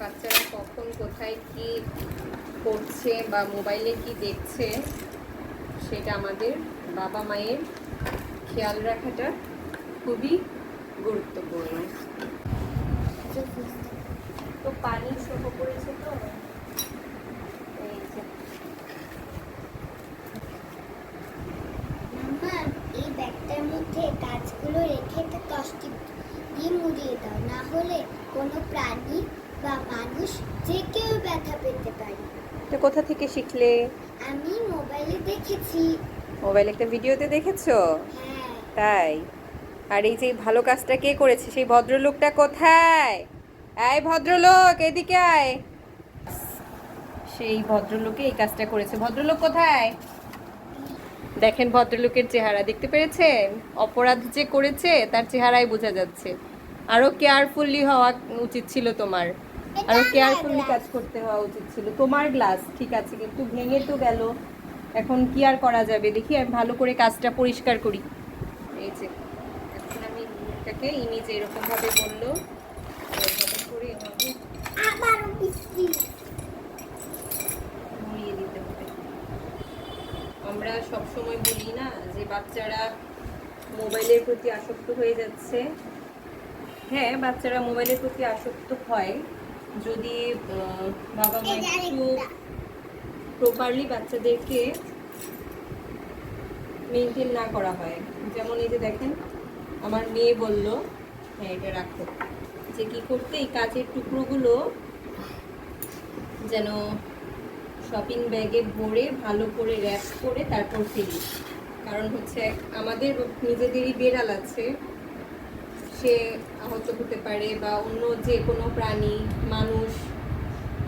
বাচ্চারা কখন কোথায় কি করছে বা মোবাইলে কি দেখছে সেটা আমাদের বাবা মায়ের খেয়াল রাখাটা খুবই গুরুত্বপূর্ণ। তো পানি সহ করেছে তো? এই যে। মাম্মা এই ব্যাগটার মধ্যে কাজগুলো রেখে একটা কষ্ট দিয়ে মুড়িয়ে দাও না হলে কোনো প্রাণী বা মানুষ যে কেউ ব্যথা পেতে পারে। তো কোথা থেকে শিখলে? আমি মোবাইলে দেখেছি। মোবাইল একটা ভিডিওতে দেখেছ? হ্যাঁ। তাই? আর এই যে ভালো কাজটা কে করেছে? সেই ভদ্রলোকটা কোথায়? এই ভদ্রলোক এদিকে আয়। সেই ভদ্রলোকে এই কাজটা করেছে। ভদ্রলোক কোথায়? দেখেন ভদ্রলোকের চেহারা দেখতে পেরেছেন? অপরাধ যে করেছে তার চেহারাই বোঝা যাচ্ছে। আরও কেয়ারফুলি হওয়া উচিত ছিল তোমার। আরও কেয়ারফুলি কাজ করতে হওয়া উচিত ছিল। তোমার গ্লাস ঠিক আছে কিন্তু ভেঙে তো গেল। এখন কি আর করা যাবে? দেখি আমি ভালো করে কাজটা পরিষ্কার করি। এই যে এখন আমি এটাকে ইমেজ এরকম ভাবে বলল করে এভাবে মুড়িয়ে দিতে হবে। আমরা সব সময় বলি না যে বাচ্চারা মোবাইলের প্রতি আসক্ত হয়ে যাচ্ছে। হ্যাঁ বাচ্চারা মোবাইলের প্রতি আসক্ত হয়। যদি বাবা মা একটু প্রপারলি বাচ্চাদেরকে মেনটেন না করা হয়। যেমন এই যে দেখেন, আমার মেয়ে বলল হ্যাঁ এটা রাখো। যে কি করতে, এই কাচের টুকরোগুলো যেন শপিং ব্যাগে ভরে ভালো করে র্যাপ করে তারপর ফেলি। কারণ হচ্ছে, আমাদের নিজেদেরই বেড়াল আছে। সে আহত হতে পারে বা অন্য যে কোনো প্রাণী, মানুষ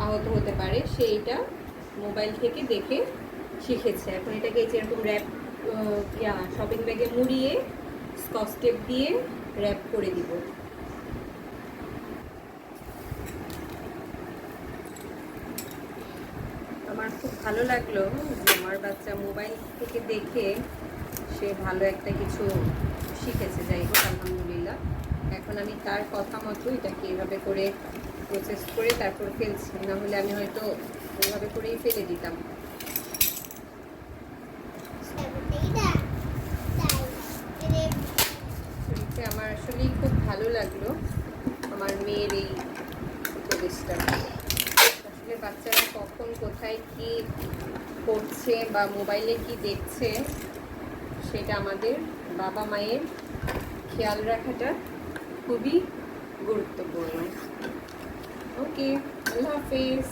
আহত হতে পারে, সে এটা মোবাইল থেকে দেখে শিখেছে। এখন এটাকে এই যে এরকম র্যাপ ইয়া শপিং ব্যাগে মুড়িয়ে স্কচ টেপ দিয়ে র্যাপ করে দিব। আমার খুব ভালো লাগল আমার বাচ্চা মোবাইল থেকে দেখে সে ভালো একটা কিছু শিখেছে, যাই হোক, আলহামদুলিল্লাহ। এখন আমি তার কথা মতো এটাকে এভাবে করে প্রসেস করে তারপর ফেলছি। না হলে আমি হয়তো ওইভাবে করেই ফেলে দিতাম। আমার আসলেই খুব ভালো লাগল, আমার মেয়ের এই উপদেশটা। আসলে বাচ্চারা কখন কোথায় কি করছে বা মোবাইলে কি দেখছে সেটা আমাদের বাবা মায়ের খেয়াল রাখাটা খুবই গুরুত্বপূর্ণ। ওকে আল্লাহ হাফিজ।